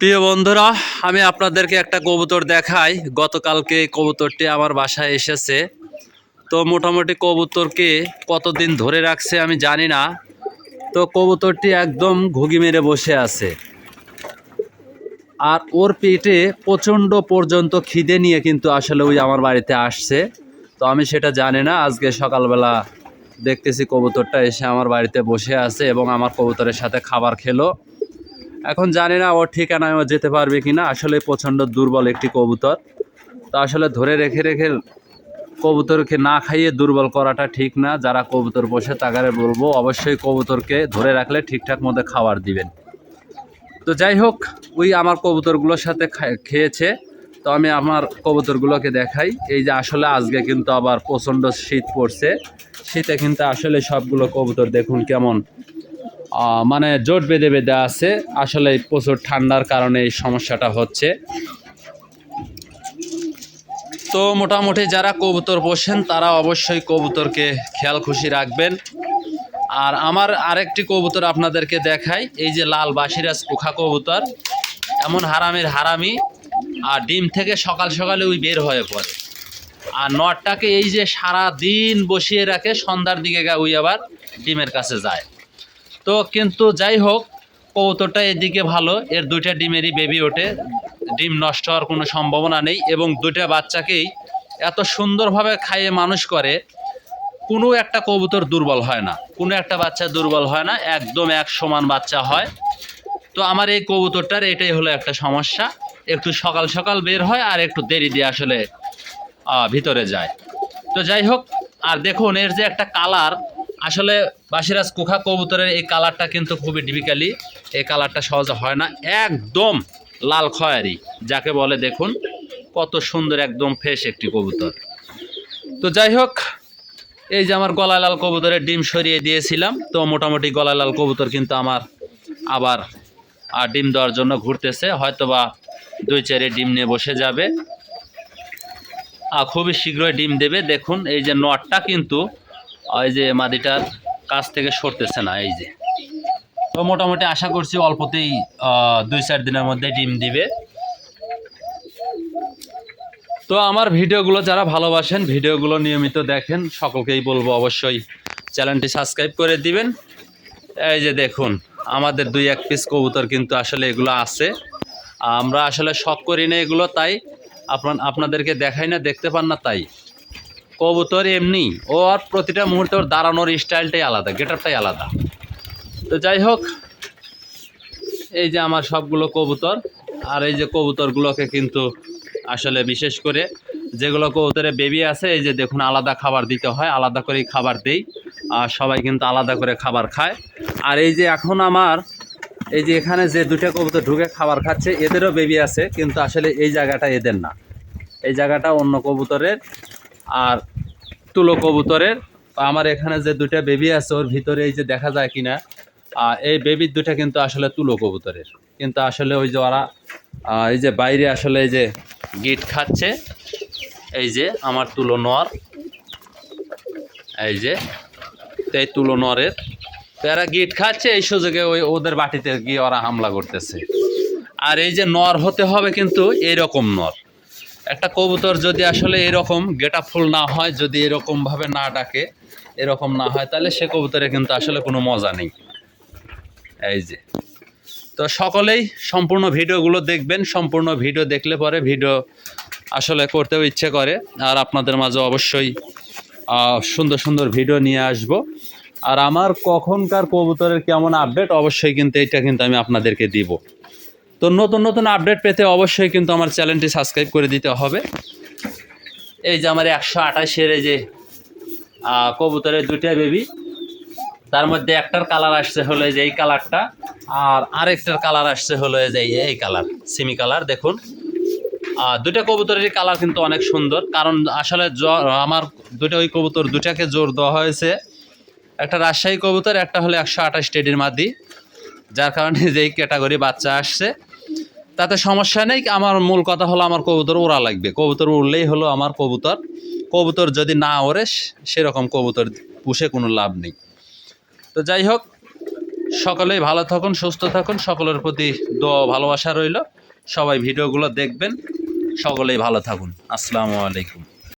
প্রিয় বন্ধুরা, আমি আপনাদেরকে একটা কবুতর দেখাই। গতকালকে কবুতরটি আমার বাসায় এসেছে। তো মোটামুটি কবুতরকে কতদিন ধরে রাখছে আমি জানি না। তো কবুতরটি একদম ঘুগি মেরে বসে আছে। আর ওর পেটে প্রচণ্ড পর্যন্ত খিদে নিয়ে কিন্তু আসলে ওই আমার বাড়িতে আসছে। তো আমি সেটা জানি না। আজকে সকালবেলা দেখতেছি কবুতরটা এসে আমার বাড়িতে বসে আছে এবং আমার কবুতরের সাথে খাবার খেলো। এখন জানি না ওর ঠিকানায় ও যেতে পারবে কি না আসলে প্রচণ্ড দুর্বল একটি কবুতর। তো আসলে ধরে রেখে রেখে কবুতরকে না খাইয়ে দুর্বল করাটা ঠিক না। যারা কবুতর বসে তাগারে বলব, অবশ্যই কবুতরকে ধরে রাখলে ঠিকঠাক মতো খাবার দিবেন। তো যাই হোক, ওই আমার কবুতরগুলোর সাথে খেয়েছে। তো আমি আমার কবুতরগুলোকে দেখাই। এই যে আসলে আজকে কিন্তু আবার প্রচণ্ড শীত পড়ছে। শীতে কিন্তু আসলে সবগুলো কবুতর দেখুন কেমন মানে জোট বেঁধে বেঁধে আছে। আসলে প্রচুর ঠান্ডার কারণে এই সমস্যাটা হচ্ছে। তো মোটামুটি যারা কবুতর পোষেন, তারা অবশ্যই কবুতরকে খেয়াল খুশি রাখবেন। আর আমার আরেকটি কবুতর আপনাদেরকে দেখাই, এই যে লাল বাসিরাজ পোখা কবুতর। এমন হারামের হারামি, আর ডিম থেকে সকাল সকালে ওই বের হয়ে পড়ে। আর নটটাকে এই যে সারা দিন বসিয়ে রাখে, সন্ধ্যার দিকে ওই আবার ডিমের কাছে যায়। তো কিন্তু যাই হোক, কবুতরটা এদিকে ভালো। এর দুইটা ডিমেরই বেবি ওঠে। ডিম নষ্ট হওয়ার কোনো সম্ভাবনা নেই এবং দুইটা বাচ্চাকেই এত সুন্দরভাবে খাইয়ে মানুষ করে, কোনো একটা কবুতর দুর্বল হয় না। কোনো একটা বাচ্চা দুর্বল হয় না, একদম এক সমান বাচ্চা হয়। তো আমার এই কবুতরটার এটাই হলো একটা সমস্যা। একটু সকাল সকাল বের হয় আর একটু দেরি দিয়ে আসলে ভিতরে যায়। তো যাই হোক, আর দেখুন, এর যে একটা কালার আসলে বাসিরাজ কুখা কবুতরের এই কালারটা কিন্তু খুবই ডিফিকালি এই কালারটা সহজে হয় না। একদম লাল খয়ারি, যাকে বলে দেখুন কত সুন্দর একদম ফ্রেশ একটি কবুতর। তো যাই হোক, এই যে আমার গলায় লাল কবুতরের ডিম সরিয়ে দিয়েছিলাম, তো মোটামুটি গলায় লাল কবুতর কিন্তু আমার আবার আর ডিম দেওয়ার জন্য ঘুরতেছে। হয়তোবা দুই চারে ডিম নিয়ে বসে যাবে। আর খুবই শীঘ্রই ডিম দেবে। দেখুন, এই যে নটটা কিন্তু ওই যে মাদিটার কাছ থেকে সরতেছে না, এই যে। তো মোটামুটি আশা করছি অল্পতেই দুই চার দিনের মধ্যে ডিম দিবে। তো আমার ভিডিওগুলো যারা ভালোবাসেন, ভিডিওগুলো নিয়মিত দেখেন, সকলকেই বলব অবশ্যই চ্যানেলটি সাবস্ক্রাইব করে দিবেন। এই যে দেখুন, আমাদের দুই এক পিস কবুতর কিন্তু আসলে এগুলো আছে। আমরা আসলে শখ করি না এগুলো, তাই আপনাদেরকে দেখাই না, দেখতে পান না, তাই। কবুতর এমনি, ও আর প্রতিটা মুহূর্তে ওর দাঁড়ানোর স্টাইলটাই আলাদা গেটারটাই আলাদা। তো যাই হোক, এই যে আমার সবগুলো কবুতর, আর এই যে কবুতরগুলোকে কিন্তু আসলে বিশেষ করে যেগুলো কবুতরে বেবি আছে, এই যে দেখুন আলাদা খাবার দিতে হয়, আলাদা করেই খাবার দেই, আর সবাই কিন্তু আলাদা করে খাবার খায়। আর এই যে এখন আমার, এই যে এখানে যে দুটা কবুতর ঢুকে খাবার খাচ্ছে, এদেরও বেবি আছে, কিন্তু আসলে এই জায়গাটা এদের না। এই জায়গাটা অন্য কবুতরের আর তুলো কবুতরের। আমার এখানে যে দুটা বেবি আছে, ওর ভিতরে এই যে দেখা যায় কিনা এই বেবির দুটা কিন্তু আসলে তুলো কবুতরের। কিন্তু আসলে ওই যে ওরা এই যে বাইরে আসলে এই যে গিট খাচ্ছে, এই যে আমার তুলো নর এই যে এই তুলো নরের এরা গিট খাচ্ছে, এই সুযোগে ওই ওদের বাটিতে গিয়ে ওরা হামলা করতেছে। আর এই যে নর হতে হবে কিন্তু এইরকম নর একটা কবুতর যদি আসলে এরকম গেটা ফুল না হয়, যদি এরকমভাবে না ডাকে, এরকম না হয়, তাহলে সে কবুতরে কিন্তু আসলে কোনো মজা নেই। এই যে। তো সকলেই সম্পূর্ণ ভিডিওগুলো দেখবেন, সম্পূর্ণ ভিডিও দেখলে পরে ভিডিও আসলে করতেও ইচ্ছে করে। আর আপনাদের মাঝে অবশ্যই সুন্দর সুন্দর ভিডিও নিয়ে আসব। আর আমার কখনকার কবুতরের কেমন আপডেট অবশ্যই কিন্তু এটা কিন্তু আমি আপনাদেরকে দিব। তো নতুন নতুন আপডেট পেতে অবশ্যই কিন্তু আমার চ্যানেলটি সাবস্ক্রাইব করে দিতে হবে। এই যে আমার একশো আঠাশের এই যে কবুতরের দুইটা বেবি তার মধ্যে একটার কালার আসছে হলো যে এই কালারটা আর আরেকটার কালার আসছে হলো যে এই কালার সিমি কালার দেখুন। দুটা কবুতরের কালার কিন্তু অনেক সুন্দর, কারণ আসলে জ- আমার দুটা ওই কবুতর দুটাকে জোর দেওয়া হয়েছে। একটা রাজশাহী কবুতর, একটা হলো একশো আঠাশ টেডির মাদি, যার কারণে যেই ক্যাটাগরি বাচ্চা আসছে। তাতে সমস্যা নেই। আমার মূল কথা হলো আমার কবুতর ওরা লাগবে। কবুতর উড়লেই হলো আমার কবুতর। কবুতর যদি না ওড়ে সেরকম কবুতর পুষে কোনো লাভ নেই। তো যাই হোক, সকলেই ভালো থাকুন, সুস্থ থাকুন। সকলের প্রতি দোয়া ভালোবাসা রইল। সবাই ভিডিওগুলো দেখবেন। সকলেই ভালো থাকুন। আসসালামু আলাইকুম।